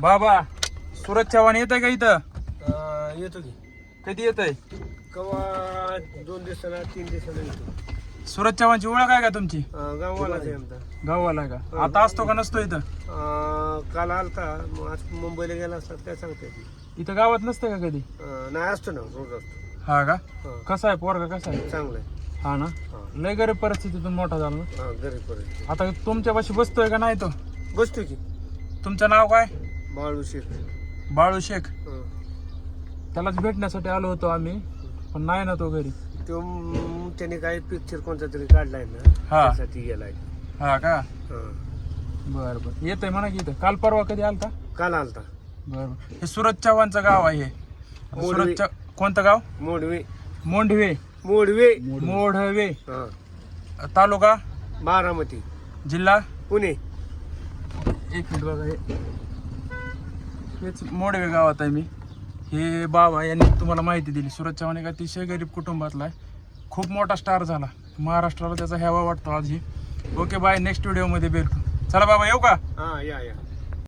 बाबा सुरज चव्हाण येत आहे का इथं? अं, येतो की. कधी येत आहे कवा दोन दिवसाला तीन दिवसाला येतो. सुरज चव्हाणची ओळख आहे का तुमची? अं, गाववालाच आहे आमचा. गावाला का? आता असतो का नसतो इथं? अं, काल आलता मग आज मुंबईला गेला असतात काय सांगता. येत नाही. इथं गावात नसतं का कधी? अं, नाही असतो ना रोज असतो. हा का? हां. कसा आहे पोरगा कसा आहे? चांगलं आहे. हा ना? हां. लय गरीब परिस्थितीतून मोठा झाला ना? हां गरीब परिस्थिती. आता तुमच्यापाशी बसतोय का नाही तो? बसतो की. तुमचं नाव काय? बाळू शेख. बाळू शेख. त्यालाच भेटण्यासाठी आलो होतो आम्ही पण नाही ना तो घरी. तो त्याने काही पिक्चर कोणता तरी काढलाय ना हा. त्यासाठी गेलाय. हा का? हं. बर बर. येतोय म्हणा की इथं. काल परवा कधी आलता? काल आलता. बर बर. हे सुरज चव्हाणचं गाव आहे हे. आता मोडवे. सुरज कोणतं गाव? मोडवे. मोंढवे. मोडवे. मोढवे. हां. तालुका? बारामती. जिल्हा? पुणे. एक मिनिट बघा हे. हेच मोडवे गावात आहे मी. हे बाबा यांनी तुम्हाला माहिती दिली. सुरज चव्हाण एक अतिशय गरीब कुटुंबातला आहे. खूप मोठा स्टार झाला. महाराष्ट्राला त्याचा हेवा वाटतो आजही. ओके बाय नेक्स्ट व्हिडिओमध्ये भेटू. चला बाबा येऊ का? हां या या.